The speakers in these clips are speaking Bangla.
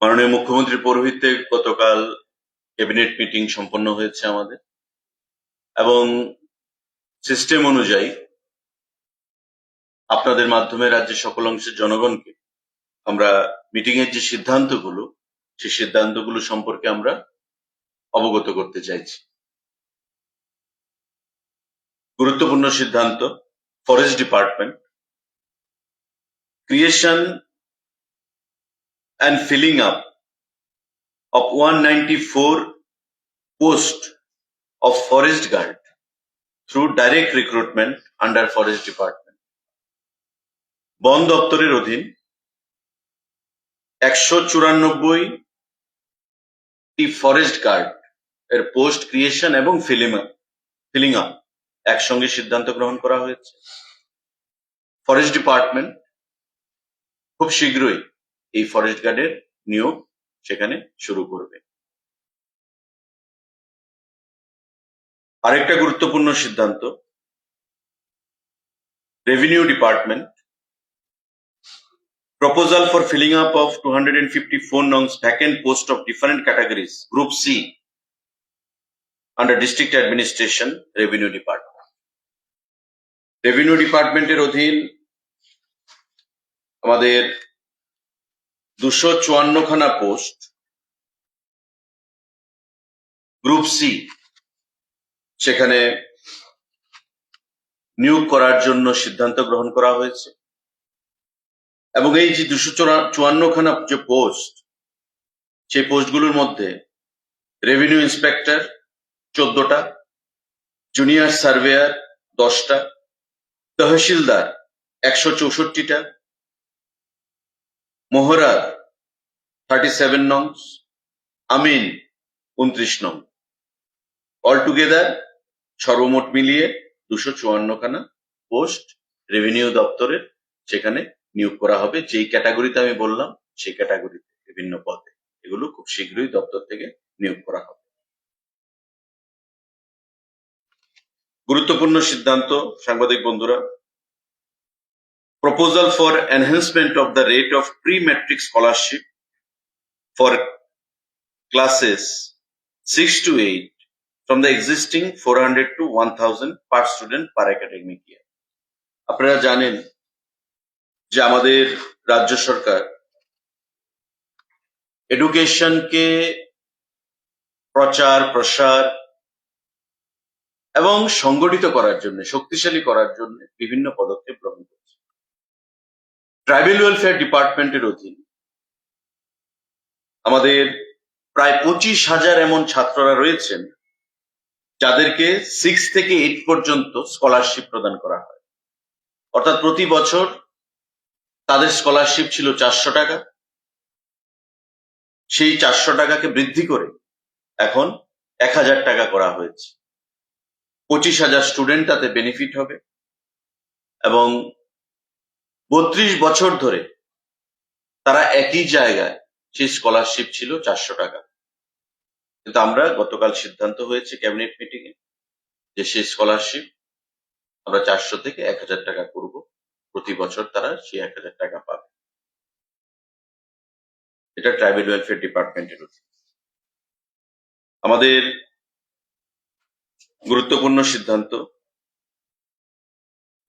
মাননীয় মুখ্যমন্ত্রীর পৌরোহিত্যে গতকাল ক্যাবিনেট মিটিং সম্পন্ন হয়েছে আমাদের। এবং সিস্টেম অনুযায়ী আপনাদের মাধ্যমে রাজ্যের সকল অংশের জনগণকে আমরা মিটিং এর যে সিদ্ধান্তগুলো, সেই সিদ্ধান্তগুলো সম্পর্কে আমরা অবগত করতে চাইছি। গুরুত্বপূর্ণ সিদ্ধান্ত, forest department, creation and filling up of 194 posts of forest guard through direct recruitment under forest department. বন দপ্তরের অধীন একশো চুরানব্বই ফরেস্ট গার্ড এর পোস্ট ক্রিয়েশন এবং ফিলিং ফিলিং আপ একসঙ্গে সিদ্ধান্ত গ্রহণ করা হয়েছে। ফরেস্ট ডিপার্টমেন্ট খুব শীঘ্রই এই ফরেস্ট গার্ডের নিয়োগ সেখানে শুরু করবে আরেকটা গুরুত্বপূর্ণ সিদ্ধান্ত revenue department proposal for filling up of 254 nongs vacant post of different categories group c under district administration revenue department revenue ডিপার্টমেন্টের অধীন আমাদের দুশো চুয়ান্নখানা পোস্ট গ্রুপ সি সেখানে নিয়োগ করার জন্য সিদ্ধান্ত গ্রহণ করা হয়েছে। এবং এই যে দুশো চুয়ান্ন খানা যে পোস্ট সেই পোস্টগুলোর মধ্যে রেভিনিউ ইন্সপেক্টর চোদ্দটা জুনিয়র সার্ভেয়ার দশটা, তহসিলদার একশো চৌষট্টিটা মোহরার থার্টি সেভেন নংস, আমিন উনত্রিশ নং। অল টুগেদার সর্বমোট মিলিয়ে দুশো চুয়ান্ন খানা পোস্ট রেভিনিউ দপ্তরের সেখানে নিয়োগ করা হবে। যেই ক্যাটাগরিতে আমি বললাম, সেই ক্যাটাগরিতে বিভিন্ন পদে। এগুলো খুব শীঘ্রই দপ্তর থেকে নিয়োগ করা হবে। গুরুত্বপূর্ণ সিদ্ধান্ত, সাংবাদিক বন্ধুরা proposal for enhancement of the rate of pre-matric scholarship for classes 6 to 8 from the existing 400 to 1000 per student per academic year. আপনারা জানেন যে আমাদের রাজ্য সরকার এডুকেশনকে প্রচার প্রসার এবং সংগঠিত করার জন্য শক্তিশালী করার জন্য বিভিন্ন পদক্ষেপ গ্রহণ করছে ট্রাইবেল ওয়েলফেয়ার ডিপার্টমেন্টের অধীন আমাদের প্রায় পঁচিশ হাজার এমন ছাত্ররা রয়েছেন যাদেরকে সিক্স থেকে এইট পর্যন্ত স্কলারশিপ প্রদান করা হয়। অর্থাৎ প্রতি বছর তাদের স্কলারশিপ ছিল চারশো টাকা। সেই চারশো টাকাকে বৃদ্ধি করে এখন এক হাজার টাকা করা হয়েছে। পঁচিশ হাজার স্টুডেন্ট তাতে বেনিফিট হবে এবং বত্রিশ বছর ধরে তারা একই জায়গায় সেই স্কলারশিপ ছিল চারশো টাকা। কিন্তু আমরা গতকাল সিদ্ধান্ত হয়েছে ক্যাবিনেট মিটিং এ যে সেই স্কলারশিপ আমরা চারশো থেকে এক হাজার টাকা করব। প্রতি বছর তারা সেই এক হাজার টাকা পাবে। এটা ট্রাইবেল ওয়েলফেয়ার ডিপার্টমেন্টের অধীন আমাদের গুরুত্বপূর্ণ সিদ্ধান্ত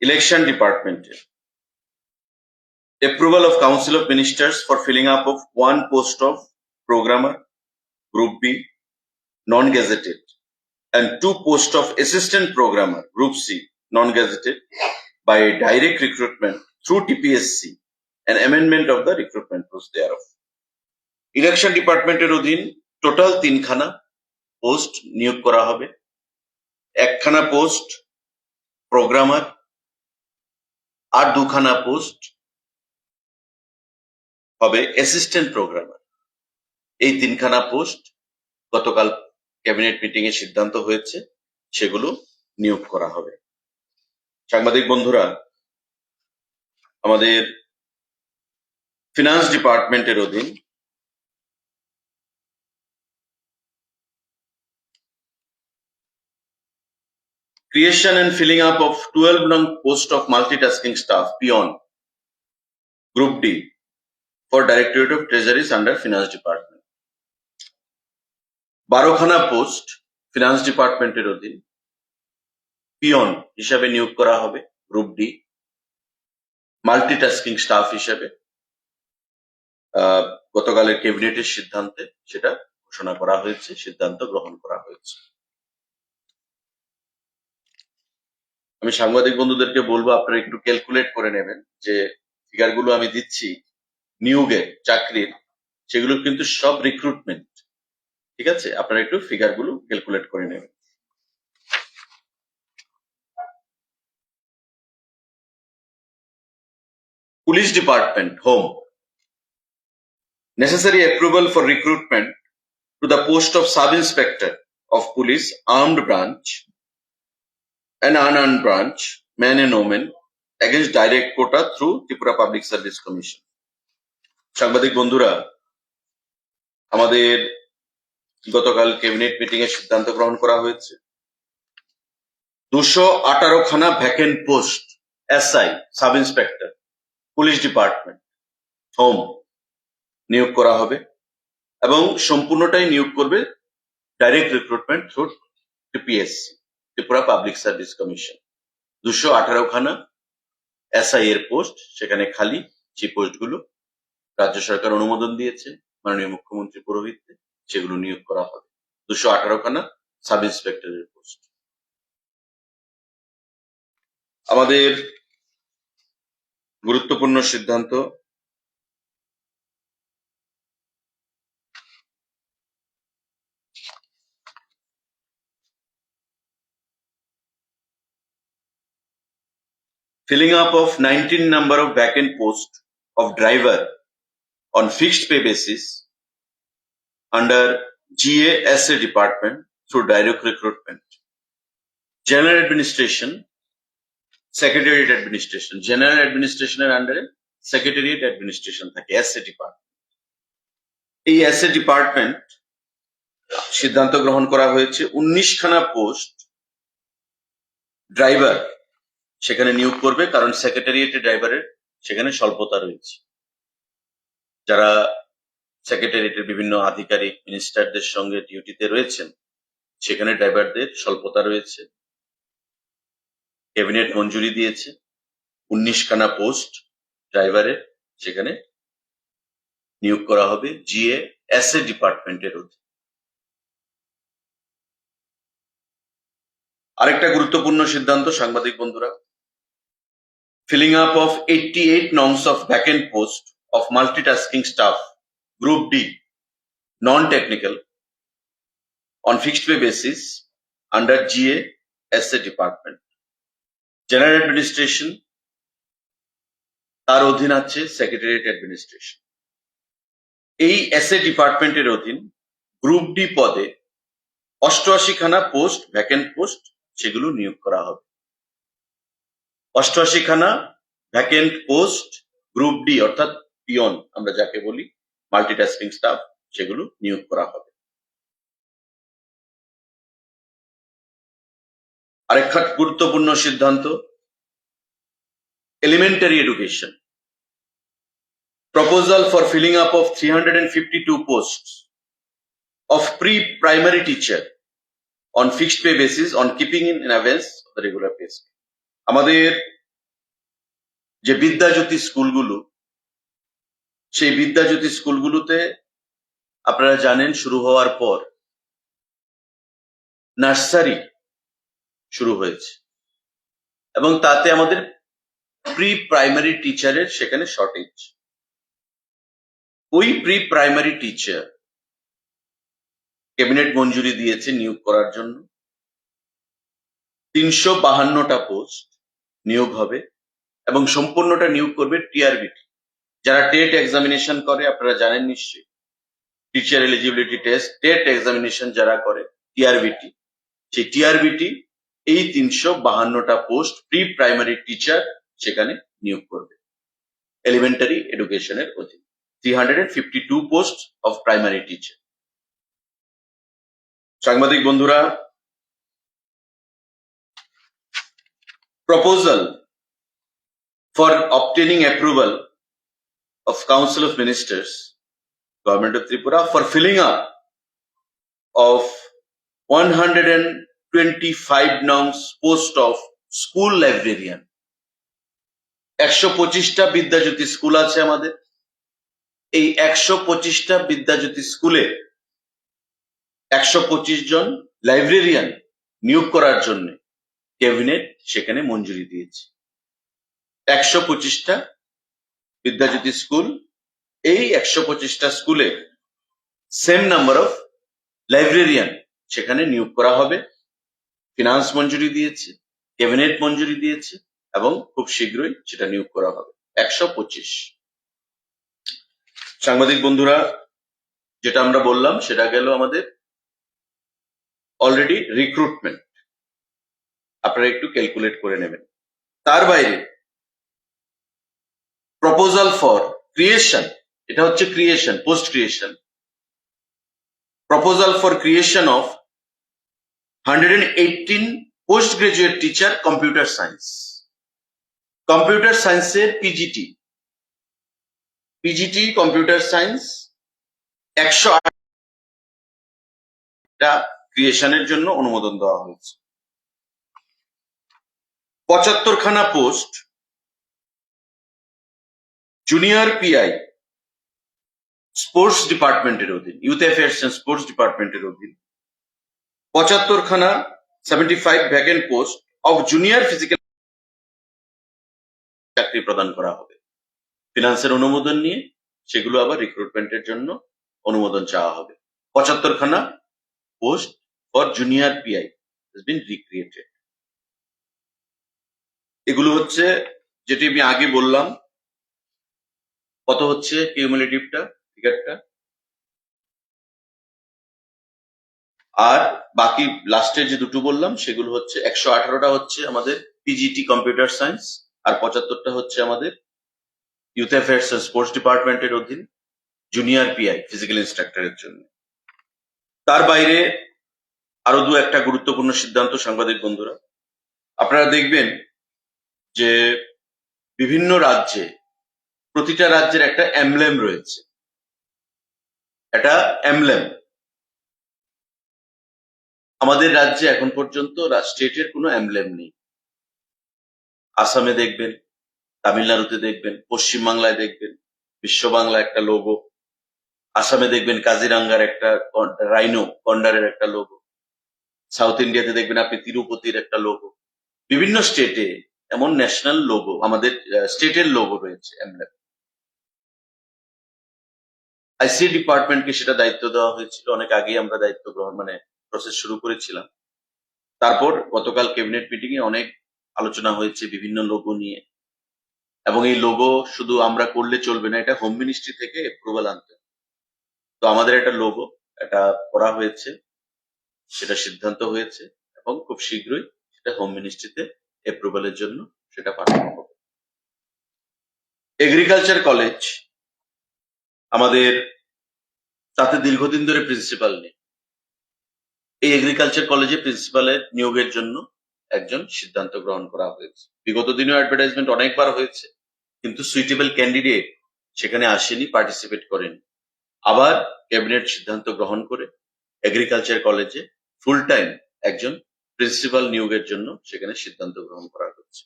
ইলেকশন ডিপার্টমেন্টের approval of council of ministers for filling up of one post of programmer group b non-gazetted and two posts of assistant programmer group c non-gazetted by direct recruitment through tpsc and amendment of the recruitment process thereof election ডিপার্টমেন্টের অধীন টোটাল তিনখানা পোস্ট নিয়োগ করা হবে একখানা পোস্ট প্রোগ্রামার আর দুখানা পোস্ট হবে অ্যাসিস্ট্যান্ট প্রোগ্রামার এই তিনখানা পোস্ট গতকাল ক্যাবিনেট মিটিং এ সিদ্ধান্ত হয়েছে, সেগুলো নিয়োগ করা হবে। সাংবাদিক বন্ধুরা, আমাদের ফিনান্স ডিপার্টমেন্টের অধীন creation and filling up of 12 long post of multitasking staff beyond group d for Directorate of Treasuries under Finance Department. বারোখানা পোস্ট ফিনান্স ডিপার্টমেন্টের অধীন। পিয়ন হিসাবে নিয়োগ করা হবে গ্রুপ ডি মাল্টিটাস্কিং স্টাফ হিসেবে। গতকালের ক্যাবিনেটের সিদ্ধান্তে সেটা ঘোষণা করা হয়েছে, সিদ্ধান্ত গ্রহণ করা হয়েছে। আমি সাংবাদিক বন্ধুদেরকে বলব, আপনারা একটু ক্যালকুলেট করে নেবেন যে ফিগারগুলো আমি দিচ্ছি নিয়োগে চাকরির সেগুলো কিন্তু সব রিক্রুটমেন্ট ঠিক আছে? আপনারা একটু ফিগারগুলো ক্যালকুলেট করে নেবেন। Police department home necessary approval for recruitment to the post of sub inspector of police armed branch and unarm branch man and women against direct quota through Tripura public service commission সাংবাদিক বন্ধুরা, আমাদের গতকাল ক্যাবিনেট মিটিং এ সিদ্ধান্ত গ্রহণ করা হয়েছে। দুশো আঠারো খানা vacant post SI sub inspector police department home নিয়োগ করা হবে এবং সম্পূর্ণটাই নিয়োগ করবে direct recruitment through TPSC Tripura public service commission দুশো আঠারো খানা এসআই এর পোস্ট সেখানে খালি যে পোস্টগুলো রাজ্য সরকার অনুমোদন দিয়েছে, মাননীয় মুখ্যমন্ত্রী পুরোহিতকে সেগুলো নিয়োগ করা হবে। দুশো আঠারো খানা সাব ইন্সপেক্টরের পোস্ট। আমাদের গুরুত্বপূর্ণ সিদ্ধান্ত, filling up of 19 number of vacant posts of driver on fixed pay basis under GASA department through direct recruitment. General administration, secretariat administration, general administration এর under secretariat administration থাকে এসএ ডিপার্টমেন্ট এই এসএ ডিপার্টমেন্ট সিদ্ধান্ত গ্রহণ করা হয়েছে উনিশ খানা পোস্ট ড্রাইভার সেখানে নিয়োগ করবে কারণ সেক্রেটারিয়েটে ড্রাইভারের সেখানে স্বল্পতা রয়েছে যারা সেক্রেটারিয়েটের বিভিন্ন আধিকারিক মিনিস্টারদের সঙ্গে ডিউটিতে রয়েছেন, সেখানে ড্রাইভারদের স্বল্পতা রয়েছে। ক্যাবিনেট মঞ্জুরি দিয়েছে। উনিশ খানা পোস্ট ড্রাইভারের সেখানে নিয়োগ করা হবে জিএ এস এ ডিপার্টমেন্টের অধীনে। আরেকটা গুরুত্বপূর্ণ সিদ্ধান্ত, সাংবাদিক বন্ধুরা। Filling up of of 88 norms of vacant post of multitasking staff, group d, non-technical, on fixed pay basis under ga sa department. General administration, তার অধীন আছে সেক্রেটারিয়েট অ্যাডমিনিস্ট্রেশন এই এসএ ডিপার্টমেন্টের অধীন গ্রুপ ডি পদে অষ্টআশি খানা পোস্ট ভ্যাকেন্ট পোস্ট সেগুলো নিয়োগ করা হবে। অষ্টআশি খানা ভ্যাকেন্ট পোস্ট গ্রুপ ডি অর্থাৎ পিয়ন আমরা যাকে বলি মাল্টিটাস্কিং স্টাফ সেগুলো নিয়োগ করা হবে। আরেকটা গুরুত্বপূর্ণ সিদ্ধান্ত elementary education proposal for filling up of three hundred and fifty two post of pre primary teacher on fixed pay basis on keeping in abeyance regular pay আমাদের যে বিদ্যাজ্যোতি স্কুলগুলো সেই বিদ্যাজ্যোতি স্কুলগুলোতে আপনারা জানেন শুরু হওয়ার পর নার্সারি শুরু হয়েছে। এবং তাতে আমাদের প্রি প্রাইমারি টিচারের সেখানে শর্টেজ ওই প্রি প্রাইমারি টিচার ক্যাবিনেট মঞ্জুরি দিয়েছে নিয়োগ করার জন্য। তিনশো বাহান্নটা পোস্ট নিয়োগ হবে এবং সম্পূর্ণটা নিয়োগ করবে টিআরবিটি। যারা টেট এক্সামিনেশন করে, আপনারা জানেন নিশ্চয়ই। Teacher eligibility test TET examination যারা করে টিআরবিটি সেই টিআরবিটি এই তিনশো বাহান্নটা পোস্ট প্রি প্রাইমারি টিচার সেখানে নিয়োগ করবে। এলিমেন্টারি এডুকেশনের অধীন। Three hundred fifty two post of primary teacher সাংবাদিক বন্ধুরা, proposal for obtaining approval of Council of Ministers, Government of Tripura, for filling up of 125 nongs post of school librarian. একশো পঁচিশটা বিদ্যাজ্যোতি স্কুল আছে আমাদের এই একশো পঁচিশটা বিদ্যাজ্যোতি স্কুলে একশো পঁচিশ জন লাইব্রেরিয়ান নিয়োগ করার জন্য ক্যাবিনেট সেখানে মঞ্জুরি দিয়েছে একশো পঁচিশটা বিদ্যাজ্যোতি স্কুল, এই একশো পঁচিশটা স্কুলে সেম নাম্বার অফ লাইব্রেরিয়ান সেখানে নিয়োগ করা হবে। ফিনান্স মঞ্জুরি দিয়েছে ক্যাবিনেট মঞ্জুরি দিয়েছে এবং খুব শীঘ্রই সেটা নিয়োগ করা হবে, একশো পঁচিশ। সাংবাদিক বন্ধুরা, যেটা আমরা বললাম, সেটা গেল আমাদের অলরেডি রিক্রুটমেন্ট আপনারা একটু ক্যালকুলেট করে নেবেন। তার বাইরে প্রপোজাল ফর ক্রিয়েশন এটা হচ্ছে creation post creation proposal for creation of hundred and eighteen post graduate teacher computer science computer সায়েন্সের পিজিটি পিজিটি কম্পিউটার সায়েন্স একশো আটটা ক্রিয়েশনের জন্য অনুমোদন দেওয়া হয়েছে। পঁচাত্তর খানা পোস্ট জুনিয়র পিআই স্পোর্টস ডিপার্টমেন্টের অধীন ইউথ অ্যাফেয়ার্স এন্ড স্পোর্টস ডিপার্টমেন্টের অধীন। পঁচাত্তর খানা seventy five vacant post of junior physical চাকরি প্রদান করা হবে। ফিনান্সের অনুমোদন নিয়ে সেগুলো আবার রিক্রুটমেন্টের জন্য অনুমোদন চাওয়া হবে। পঁচাত্তর খানা post for junior PI been recreated এগুলো হচ্ছে, যেটি আমি আগে বললাম কত হচ্ছে কিউমুলেটিভটা টিকিটটা আর বাকি লাস্টের যে দুটো বললাম, সেগুলো হচ্ছে একশো আঠারোটা হচ্ছে আমাদের পিজিটি কম্পিউটার সায়েন্স আর পঁচাত্তরটা হচ্ছে আমাদের ইউথ অ্যাফেয়ার্স স্পোর্টস ডিপার্টমেন্টের অধীন জুনিয়র পিআই ফিজিক্যাল ইনস্ট্রাক্টরের জন্য। তার বাইরে আরও দু একটা গুরুত্বপূর্ণ সিদ্ধান্ত, সাংবাদিক বন্ধুরা। আপনারা দেখবেন যে বিভিন্ন রাজ্যে প্রতিটা রাজ্যের একটা এমব্লেম রয়েছে। একটা এমব্লেম আমাদের রাজ্যে এখন পর্যন্ত স্টেটের কোনো এমব্লেম নেই। আসামে দেখবেন, তামিলনাড়ুতে দেখবেন, পশ্চিমবাংলায় দেখবেন বিশ্ব বাংলা একটা লোগো আসামে দেখবেন কাজিরাঙ্গার একটা রাইনো কন্ডারের একটা লোগো সাউথ ইন্ডিয়াতে দেখবেন আপনি তিরুপতির একটা লোগো বিভিন্ন স্টেটে এমন ন্যাশনাল লোগো আমাদের স্টেটের লোগো রয়েছে এমব্লেম আইসি ডিপার্টমেন্টকে সেটা দায়িত্ব দেওয়া হয়েছিল। অনেক আগেই আমরা দায়িত্ব গ্রহণ মানে প্রসেস শুরু করেছিলাম। তারপর গতকাল ক্যাবিনেট মিটিং এ অনেক আলোচনা হয়েছে বিভিন্ন লোগো নিয়ে। এবং এই লোগো শুধু আমরা করলে চলবে না, এটা হোম মিনিস্ট্রি থেকে অ্যাপ্রুভাল আনতে তো আমাদের একটা লোগো এটা করা হয়েছে, সেটা সিদ্ধান্ত হয়েছে, এবং খুব শীঘ্রই সেটা হোম মিনিস্ট্রিতে অ্যাপ্রুভালের জন্য সেটা পাঠানো হবে। এগ্রিকালচার কলেজ আমাদের তাতে দীর্ঘদিন ধরে প্রিন্সিপাল নেই। এই এগ্রিকালচার কলেজে প্রিন্সিপালের নিয়োগের জন্য একজন সিদ্ধান্ত গ্রহণ করা হয়েছে। বিগত দিনেও অ্যাডভার্টাইজমেন্ট অনেকবার হয়েছে, কিন্তু সুইটেবল ক্যান্ডিডেট সেখানে আসেনি পার্টিসিপেট করেনি। আবার ক্যাবিনেট সিদ্ধান্ত গ্রহণ করে এগ্রিকালচার কলেজে ফুল টাইম একজন প্রিন্সিপাল নিয়োগের জন্য সেখানে সিদ্ধান্ত গ্রহণ করা হচ্ছে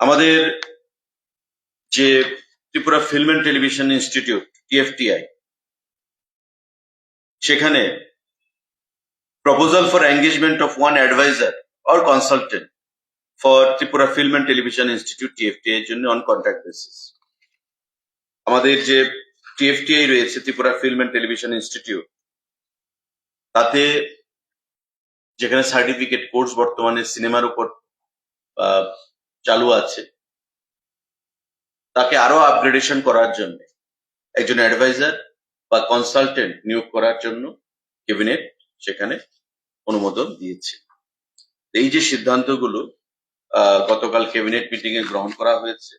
আমাদের যে Tripura film and television institute TFTI সেখানে proposal for engagement of one advisor or consultant for Tripura film and Television Institute TFTA এর জন্য অন কন্ট্রাক্ট বেসিস আমাদের যে টিএফটিআই রয়েছে Tripura film and television institute তাতে যেখানে সার্টিফিকেট কোর্স বর্তমানে সিনেমার উপর চালু আছে তাকে আরও আপগ্রেডেশন করার জন্য। একজন অ্যাডভাইজার বা কনসালটেন্ট নিয়োগ করার জন্য ক্যাবিনেট সেখানে অনুমোদন দিয়েছে। এই যে সিদ্ধান্তগুলো গতকাল ক্যাবিনেট মিটিং এ গ্রহণ করা হয়েছে,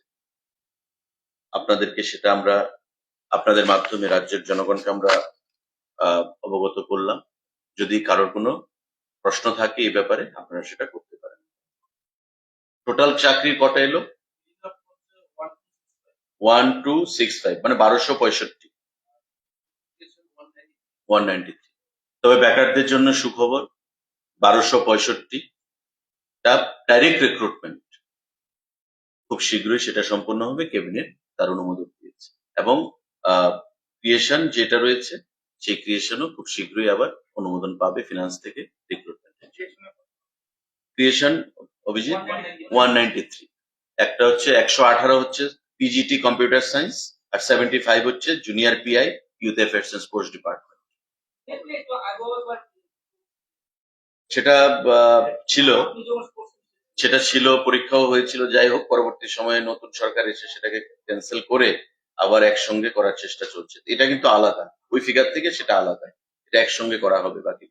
আপনাদেরকে সেটা আমরা, আপনাদের মাধ্যমে রাজ্যের জনগণকে আমরা অবগত করলাম। যদি কারোর কোনো প্রশ্ন থাকে এই ব্যাপারে, আপনারা সেটা করতে পারেন। টোটাল চাকরি কটা এলো? ওয়ান টু সিক্স ফাইভ মানে বারোশো পঁয়ষট্টি। ওয়ান নাইনটি থ্রি তবে ব্যাকারদের জন্য সুখবর বারোশো পঁয়ষট্টি। ডাইরেক্ট রিক্রুটমেন্ট খুব শীঘ্রই সেটা সম্পন্ন হবে ক্যাবিনেট তার অনুমোদন দিয়েছে। এবং ক্রিয়েশন যেটা রয়েছে সেই ক্রিয়েশনও খুব শীঘ্রই আবার অনুমোদন পাবে ফিনান্স থেকে recruitment creation Abhijit? One ninety three একটা হচ্ছে একশো আঠারো হচ্ছে পিজিটি কম্পিউটার সায়েন্স আর সেভেন্টি ফাইভ হচ্ছে junior PI youth affairs and sports department সেটা ছিল। সেটা ছিল, পরীক্ষাও হয়েছিল, যাই হোক, পরবর্তী সময়ে নতুন সরকার এসে সেটাকে ক্যান্সেল করে আবার একসঙ্গে করার চেষ্টা চলছে। এটা কিন্তু আলাদা। ওই ফিগার থেকে সেটা আলাদা। এটা একসঙ্গে করা হবে বাকি।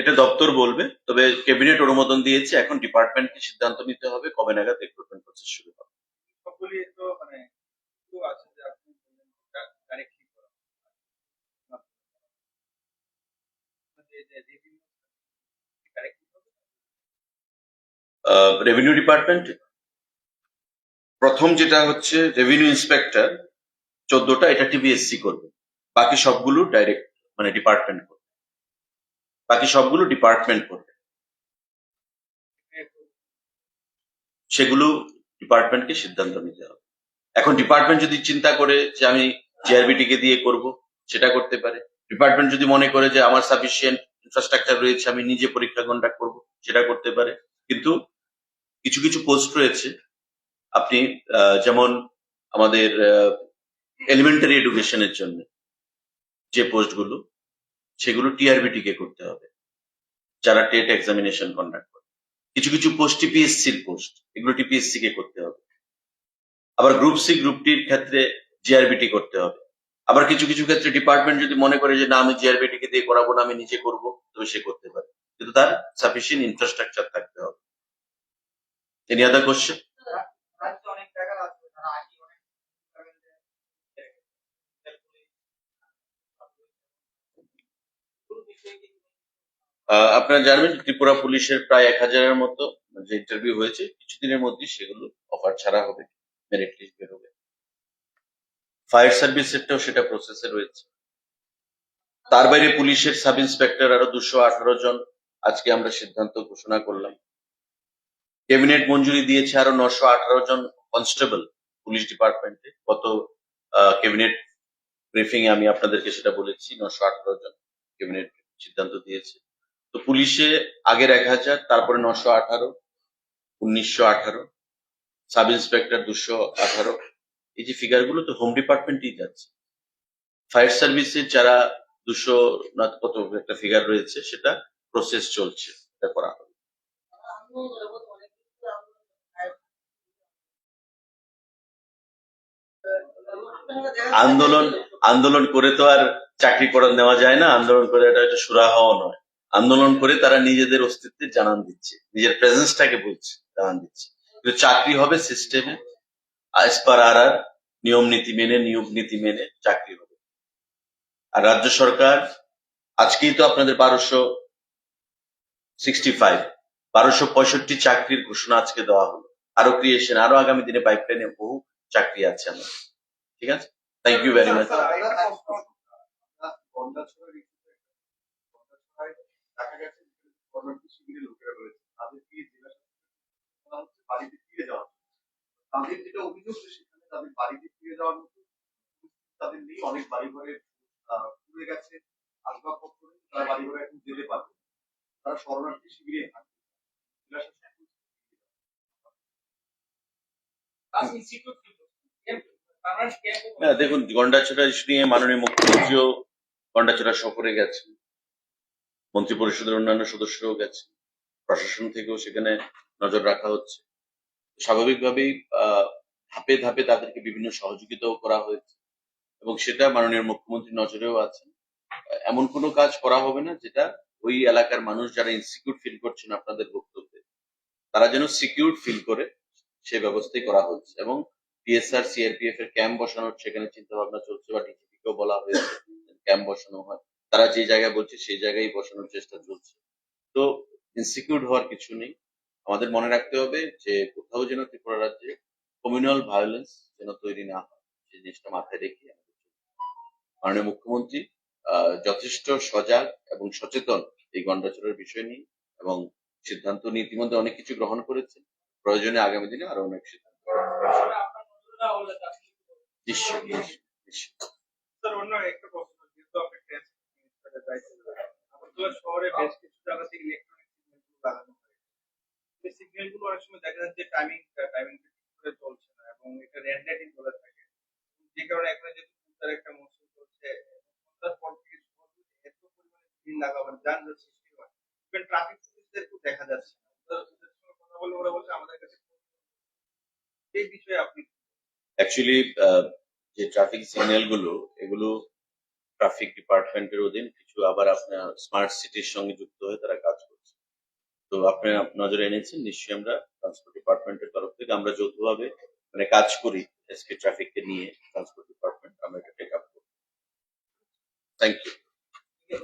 এটা দপ্তর বলবে তবে ক্যাবিনেট অনুমোদন দিয়েছে এখন ডিপার্টমেন্টকে সিদ্ধান্ত নিতে হবে কবে নাগাদ রিক্রুটমেন্ট প্রসেস শুরু হবে। তো মানে। রেভিনিউ ডিপার্টমেন্ট প্রথম যেটা হচ্ছে রেভিনিউ ইন্সপেক্টর চোদ্দটা এটা টিবিএসসি করবে। বাকি সবগুলো ডাইরেক্ট মানে ডিপার্টমেন্ট করবে। বাকি সবগুলো ডিপার্টমেন্ট করবে। সেগুলো ডিপার্টমেন্টকে সিদ্ধান্ত নিতে হবে। এখন ডিপার্টমেন্ট যদি চিন্তা করে যে আমি জিআরবিটি কে দিয়ে করব, সেটা করতে পারে। ডিপার্টমেন্ট যদি মনে করে যে আমার সাফিসিয়েন্ট ইনফ্রাস্ট্রাকচার রয়েছে, আমি নিজে পরীক্ষা কন্ডাক্ট করব, সেটা করতে পারে। কিন্তু কিছু কিছু পোস্ট রয়েছে। আপনি যেমন আমাদের এলিমেন্টারি এডুকেশনের জন্য যে পোস্টগুলো সেগুলো টিআরবিটি কে করতে হবে, যারা টেট এক্সামিনেশন কন্ডাক্ট করে। কিছু কিছু পোস্ট টিপিএসসির পোস্ট এগুলো টিপিএসসি কে করতে হবে। আবার গ্রুপ সি গ্রুপ টির ক্ষেত্রে জিআরবিটি করতে হবে। আবার কিছু কিছু ক্ষেত্রে ডিপার্টমেন্ট যদি মনে করে যে, না, আমি জিআরবিটি কে দিয়ে করাবো না, আমি নিজে করব, তবে সে করতে পারে। কিন্তু তার সাফিসিয়েন্ট ইনফ্রাস্ট্রাকচার থাকতে হবে। এনি আদার কোশ্চেন রাজ্যে অনেক জায়গা আছে তারা আগে অনেক জায়গায় যে- কোন বিষয়ে কি আহ, আপনারা জানবেন ত্রিপুরা পুলিশের প্রায় এক হাজারের মতো যে ইন্টারভিউ হয়েছে, কিছুদিনের মধ্যে সেগুলো অফার ছাড়া হবে মেরিট লিস্ট বেরোবে ফায়ার সার্ভিসেরটাও সেটা প্রসেসে রয়েছে। তার বাইরে পুলিশের সাব ইন্সপেক্টর আরও দুশো আঠারো জন, আজকে আমরা সিদ্ধান্ত ঘোষণা করলাম। ক্যাবিনেট মঞ্জুরি দিয়েছে আরও নশো আঠারো জন কনস্টেবল পুলিশ ডিপার্টমেন্টে গত ক্যাবিনেট ব্রিফিং আমি আপনাদেরকে সেটা বলেছি, নশো আঠারো জন ক্যাবিনেট সিদ্ধান্ত দিয়েছে। তো পুলিশে আগের এক হাজার, তারপরে নশো আঠারো, উনিশশো আঠারো, সাব ইন্সপেক্টর দুশো আঠারো। এই যে ফিগারগুলো তো হোম ডিপার্টমেন্টই যাচ্ছে। ফায়ার সার্ভিসের যারা দুশো না কত একটা ফিগার রয়েছে, সেটা প্রসেস চলছে, এটা করা হবে। আন্দোলন আন্দোলন করে তো আর চাকরি করা নেওয়া যায় না, আন্দোলন করে এটা একটা সুরা হওয়া নয়। আন্দোলন করে তারা নিজেদের অস্তিত্বের জানান দিচ্ছে। নিজের প্রেজেন্সটাকে বলছে, জানান দিচ্ছে। কিন্তু চাকরি হবে সিস্টেমে আর আর নিয়ম নীতি মেনে, নিয়োগ নীতি মেনে চাকরি হবে। আর রাজ্য সরকার, আজকেই তো আপনাদের বারোশো সিক্সটি ফাইভ বারোশো পঁয়ষট্টি চাকরির ঘোষণা আজকে দেওয়া হলো। আরও ক্রিয়েশন আরও আগামী দিনে পাইপলাইনে বহু চাকরি আছে আমার ঠিক আছে? Thank you very much sir, আরেকটা প্রশ্ন। আমরা গন্ডাছড়ার ইস্যুতে গন্ডাছড়ায় দেখা গেছে যে গভর্নমেন্ট লোকেরা রয়েছে তাদেরকে জেলা হচ্ছে বাড়িতে ফিরে যাওয়া তাদের যেটা অভিযোগ সেখানে তাদের বাড়িতে ফিরে যাওয়ার মতো তাদের নেই। অনেক বাড়ি ঘরে পুড়ে গেছে আসবাবপত্র তারা বাড়ি ঘরে এখন যেতে পারবে তারা শরণার্থী শিবিরে থাকে জেলা শাসক বলছে, That's institute people. Camp, permanent camp. হ্যাঁ দেখুন গন্ডাছড়া ইস্যু নিয়ে মাননীয় মুখ্যমন্ত্রীও গন্ডাছড়া সফরে গেছেন। মন্ত্রী পরিষদের অন্যান্য সদস্যরাও গেছেন। প্রশাসন থেকেও সেখানে নজর রাখা হচ্ছে। স্বাভাবিকভাবেই ধাপে ধাপে তাদেরকে বিভিন্ন সহযোগিতাও করা হয়েছে এবং সেটা মাননীয় মুখ্যমন্ত্রীর নজরেও আছে। এমন কোনো কাজ করা হবে না যেটা ওই এলাকার মানুষ যারা ইনসিকিউর ফিল করছেন আপনাদের বক্তব্যে, তারা যেন সিকিউর ফিল করে সে ব্যবস্থাই করা হচ্ছে এবং টিএসআর সিআরপিএফ এর ক্যাম্প বসানোর সেখানে চিন্তা ভাবনা চলছে বা ডিজিপি কেও বলা হয়েছে ক্যাম্প বসানো হয়। তারা যে জায়গায় বলছে সেই জায়গায় বসানোর চেষ্টা চলছে। তো ইনসিকিউর হওয়ার কিছু নেই। আমাদের মনে রাখতে হবে যে কোথাও যেন ত্রিপুরা রাজ্যে কমিউনাল ভায়োলেন্স যেন তৈরি না হয়, সেই জিনিসটা মাথায় রেখে। মাননীয় মুখ্যমন্ত্রী যথেষ্ট সজাগ এবং সচেতন এই গন্ডাচরের বিষয় নিয়ে এবং সিদ্ধান্ত নিয়ে ইতিমধ্যে অনেক কিছু গ্রহণ করেছেন। প্রয়োজনে আগামী দিনে আরও অনেক সিদ্ধান্ত শহরে বেশ কিছু ইলেকট্রনিক সিগন্যাল লাগানো হয় এই সিগন্যালগুলো অনেক সময় দেখা যাচ্ছে টাইমিং টাইমিং করে চলছে না এবং এটা লাইটিং বলে থাকে। যে কারণে যে তার একটা মৌসুম চলছে সন্ধ্যার পর থেকে এত পরিমাণে ভিড় লাগাবার যানজট সৃষ্টি হয় ইভেন ট্রাফিক পুলিশদেরকেও দেখা যাচ্ছে ওদের সঙ্গে কথা বলে ওরা বলছে, আমাদের কাছে এই বিষয়ে আপনি অ্যাকচুয়ালি যে ট্রাফিক সিগন্যালগুলো এগুলো ট্রাফিক ডিপার্টমেন্টের অধীন, কিছু আবার আপনার স্মার্ট সিটির সঙ্গে যুক্ত হয়ে তারা কাজ তো আপনি নজরে এনেছেন, নিশ্চয়ই আমরা ট্রান্সপোর্ট ডিপার্টমেন্টের তরফ থেকে আমরা যৌথভাবে মানে কাজ করি এসকে ট্রাফিককে নিয়ে ট্রান্সপোর্ট ডিপার্টমেন্ট আমরা এটা টেক আপ করি থ্যাংক ইউ